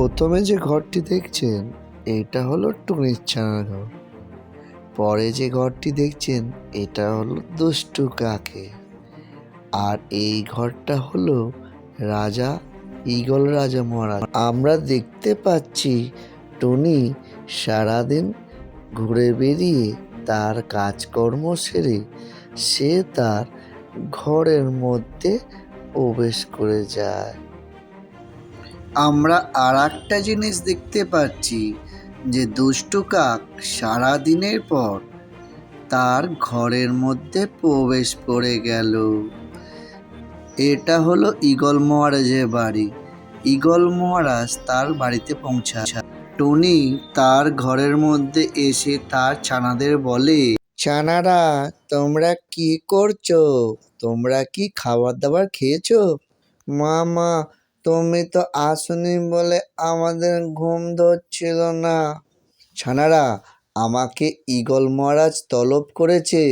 প্রথমে যে ঘরটি দেখছেন, এটা হলো টুনির ছানার ঘর পরে যে ঘরটি দেখছেন, এটা হলো দুষ্টু কাকে। আর এই ঘরটা হলো রাজা, ঈগল রাজা মহারাজ। আমরা দেখতে পাচ্ছি টুনি সারাদিন ঘুরে বেরিয়ে তার কাজকর্ম সেরে সে তার ঘরের মধ্যে প্রবেশ করে যায়। আমরা আর একটা জিনিস দেখতে পাচ্ছি, যে দুষ্টু কাক সারাদিনের পর তার ঘরের মধ্যে প্রবেশ করে গেল। এটা হলো ঈগল মহারাজের বাড়ি। ঈগল মহারাজ তার বাড়িতে পৌঁছা টনি তার ঘরের মধ্যে এসে তার ছানাদের বলে, ছানারা, তোমরা কি করছ? তোমরা কি খাবার দাবার খেয়েছো? মা মা তুমি তো আসনি বলে আমাদের ঘুম ধরছিল না। ছানারা, আমাকে ঈগল মহারাজ তলব করেছে।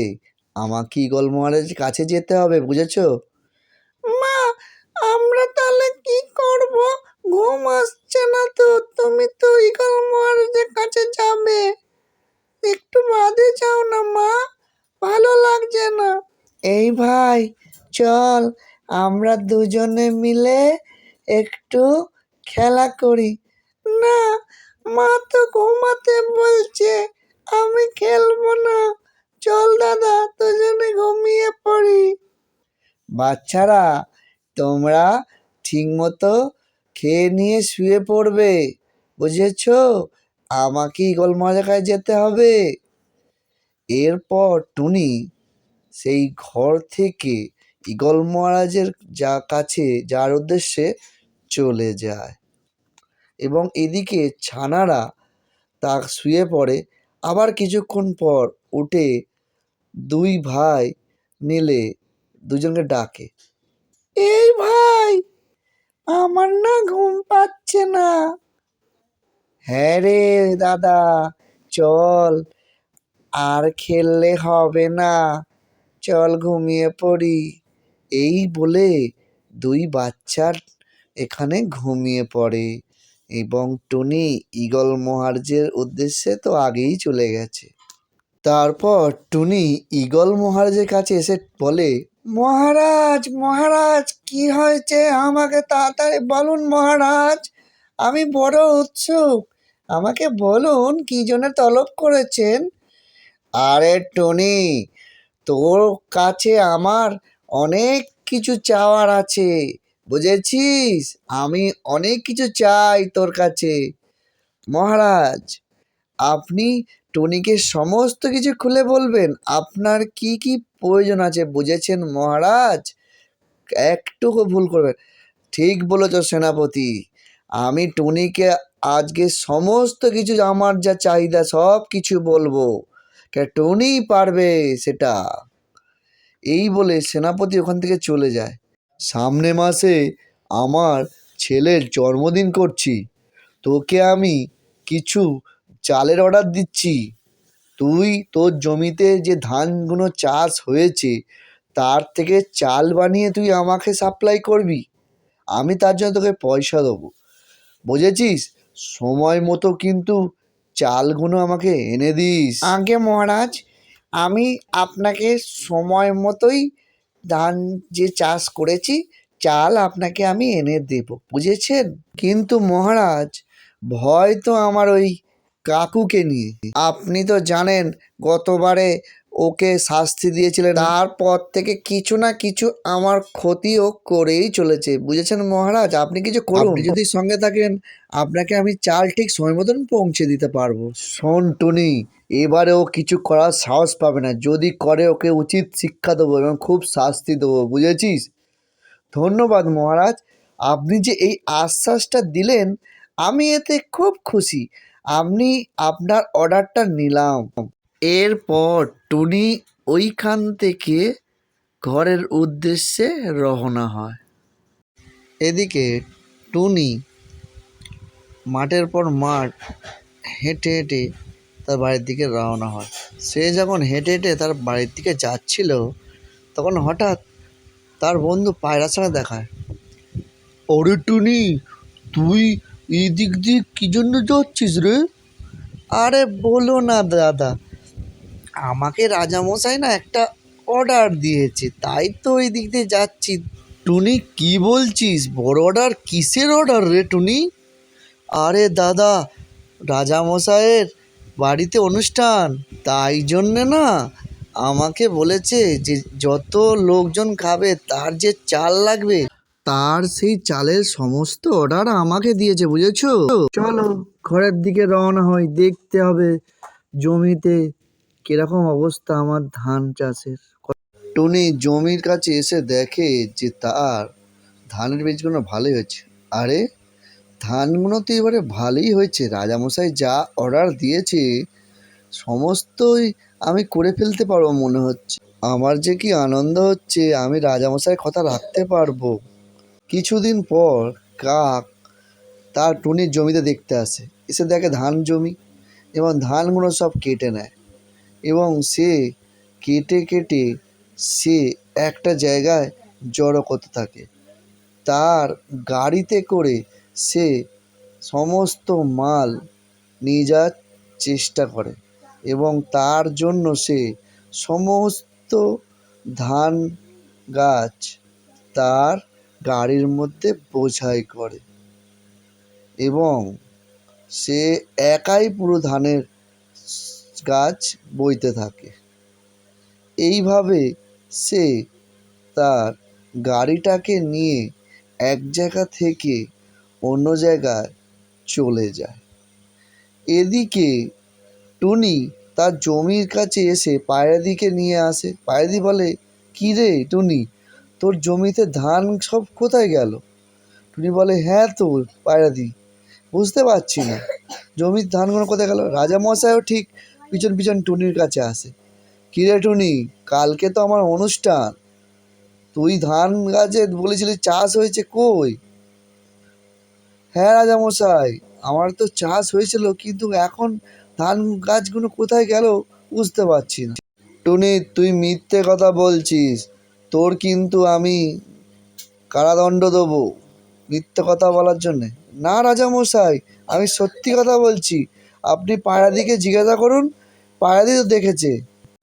আমাকে ঈগল মহারাজ কাছে যেতে হবে, বুঝেছ? মা, আমরা তাহলে কি করব? ঘুম আসছে না তো, তুমি তো ঈগল মহারাজের কাছে যাবে। একটু বাদে যাও না, মা, ভালো লাগছে না। এই ভাই, চল, আমরা দুজনে মিলে একটু খেলা করি। না, মা তো ঘুমাতে বলছে, আমি খেলব না। চল দাদা, দুজনে ঘুমিয়ে পড়ি। বাচ্চারা, তোমরা ঠিকমতো খেয়ে নিয়ে শুয়ে পড়বে, বুঝেছ? আমাকে ইগল মজাকায় যেতে হবে। এরপর টুনি সেই ঘর থেকে ঈগল মহারাজের যা কাছে, যার উদ্দেশ্যে চলে যায়। এবং এদিকে ছানারা তা শুয়ে পড়ে। আবার কিছুক্ষণ পর উঠে দুই ভাই মিলে দুজনকে ডাকে। এই ভাই, আমার না ঘুম পাচ্ছে না। হ্যাঁ রে দাদা, চল, আর খেললে হবে না। চল ঘুমিয়ে পড়ি। এই বলে দুই বাচ্চার এখানে ঘুমিয়ে পড়ে এবং টনি ঈগল মহারাজের উদ্দেশ্যে তো আগেই চলে গেছে। তারপর টুনি ঈগল মহারাজের কাছে এসে বলে, মহারাজ মহারাজ, কি হয়েছে? আমাকে তাড়াতাড়ি বলুন মহারাজ, আমি বড় উৎসুক। আমাকে বলুন কি জন্য তলব করেছেন? আরে টনি, তোর কাছে আমার অনেক কিছু চাওয়ার আছে। বুঝেছিস? আমি অনেক কিছু চাই তোর কাছে। মহারাজ, আপনি টনিকে সমস্ত কিছু খুলে বলবেন। আপনার কি কি প্রয়োজন আছে বুঝেছেন মহারাজ? একটুকু ভুল করবেন। ঠিক বলেছ সেনাপতি, আমি টনিকে আজকে সমস্ত কিছু, আমার যা চাহিদা সব কিছু বলব। কে টনিই পারবে সেটা? এই বলে সেনাপতি ওখান থেকে চলে যায়। সামনে মাসে আমার ছেলের জন্মদিন করছি। তোকে আমি কিছু চালের অর্ডার দিচ্ছি। তুই তোর জমিতে যে ধানগুলো চাষ হয়েছে, তার থেকে চাল বানিয়ে তুই আমাকে সাপ্লাই করবি। আমি তার জন্য তোকে পয়সা দেবো। বুঝেছিস? সময় মতো কিন্তু চালগুলো আমাকে এনে দিস। আগে মহারাজ, আমি আপনাকে সময় মতোই ধান যে চাষ করেছি, চাল আপনাকে আমি এনে দেব, বুঝেছেন? কিন্তু মহারাজ, ভয় তো আমার ওই কাকুকে নিয়ে। আপনি তো জানেন, গতবারে ওকে শাস্তি দিয়েছিলেন। তারপর থেকে কিছু না কিছু আমার ক্ষতিও করেই চলেছে। বুঝেছেন মহারাজ? আপনি কিছু করুন। যদি সঙ্গে থাকেন আপনাকে আমি চাল ঠিক সময় মতন পৌঁছে দিতে পারব। শোন টুনি এবারে ও কিছু করার সাহস পাবে না। যদি করে ওকে উচিত শিক্ষা দেবো এবং খুব শাস্তি দেবো। বুঝেছিস? ধন্যবাদ মহারাজ। আপনি যে এই আশ্বাসটা দিলেন আমি এতে খুব খুশি। আপনি আপনার অর্ডারটা নিলাম। এরপর টুনি ওইখান থেকে ঘরের উদ্দেশ্যে রওনা হয়। এদিকে টুনি মাঠের পর মাঠ হেঁটে হেঁটে তার বাড়ির দিকে রওনা হয়। সে যখন হেঁটে হেঁটে তার বাড়ির দিকে যাচ্ছিল, তখন হঠাৎ তার বন্ধু পায়রার সঙ্গে দেখায়, ওরে টুনি, তুই এই দিক দিয়ে কী জন্য যাচ্ছিস রে? আরে বলো না দাদা আমাকে রাজামশাই না একটা অর্ডার দিয়েছে, তাই তো ওই দিক দিয়ে যাচ্ছি। টুনি, কি বলছিস? বড় অর্ডার কিসের অর্ডার রে টুনি? আরে দাদা, রাজামশাইয়ের বাড়িতে অনুষ্ঠান, তাই জন্যে না আমাকে বলেছে যে যত লোকজন খাবে, তার যে চাল লাগবে, তার সেই চালের সমস্ত অর্ডার আমাকে দিয়েছে, বুঝেছ? চলো, ঘরের দিকে রওনা হই, দেখতে হবে জমিতে কীরকম অবস্থা আমার ধান চাষের? টুনি জমির কাছে এসে দেখে যে তার ধানের বীজগুলো ভালোই হয়েছে। আরে, ধানগুলো তো এবারে ভালোই হয়েছে। রাজামশাই যা অর্ডার দিয়েছে, সমস্তই আমি করে ফেলতে পারব মনে হচ্ছে। আমার যে কি আনন্দ হচ্ছে, আমি রাজামশাইয়ের কথা রাখতে পারব। কিছুদিন পর কাক তার টুনির জমিতে দেখতে আসে। এসে দেখে ধান জমি, এবং ধানগুলো সব কেটে নেয়। এবং সে কেটে কেটে সে একটা জায়গায় জড়ো করতে থাকে। তার গাড়িতে করে সে সমস্ত মাল নিয়ে যাওয়ার চেষ্টা করে এবং তার জন্য সে সমস্ত ধান গাছ তার গাড়ির মধ্যে বোঝাই করে এবং সে একাই পুরো ধানের গাছ বইতে থাকে। এইভাবে সে তার গাড়িটাকে নিয়ে এক জায়গা থেকে অন্য জায়গায় চলে যায়। এদিকে টুনি তার জমির কাছে এসে পায়রাদিকে নিয়ে আসে। পায়রাদি বলে, কী রে টুনি, তোর জমিতে ধান সব কোথায় গেল? টুনি বলে হ্যাঁ তো পায়রাদি বুঝতে পারছি না। জমির ধানগুলো কোথায় গেল? রাজামশাইও ঠিক পিছন পিছন টুনির কাছে আসে। কী রে টুনি, কালকে তো আমার অনুষ্ঠান। তুই ধান গাছে বলেছিলি চাষ হয়েছে কই? হ্যাঁ রাজামশাই, আমার তো চাষ হয়েছিল, কিন্তু এখন ধান গাছগুলো কোথায় গেল বুঝতে পারছি না। টুনি, তুই মিথ্যে কথা বলছিস। তোর কিন্তু আমি কারাদণ্ড দেবো মিথ্যে কথা বলার জন্যে। না রাজামশাই, আমি সত্যি কথা বলছি। আপনি পায়রাদিকে জিজ্ঞাসা করুন পায়রাদি তো দেখেছে।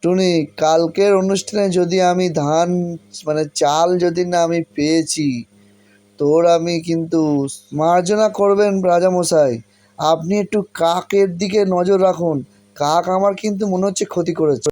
টুনি, কালকের অনুষ্ঠানে যদি আমি ধান মানে চাল যদি না আমি পেয়েছি, তোর আমি কিন্তু মার্জনা করবেন রাজামশাই। আপনি একটু কাকের দিকে নজর রাখুন। কাক আমার কিন্তু মনে হচ্ছে ক্ষতি করেছে।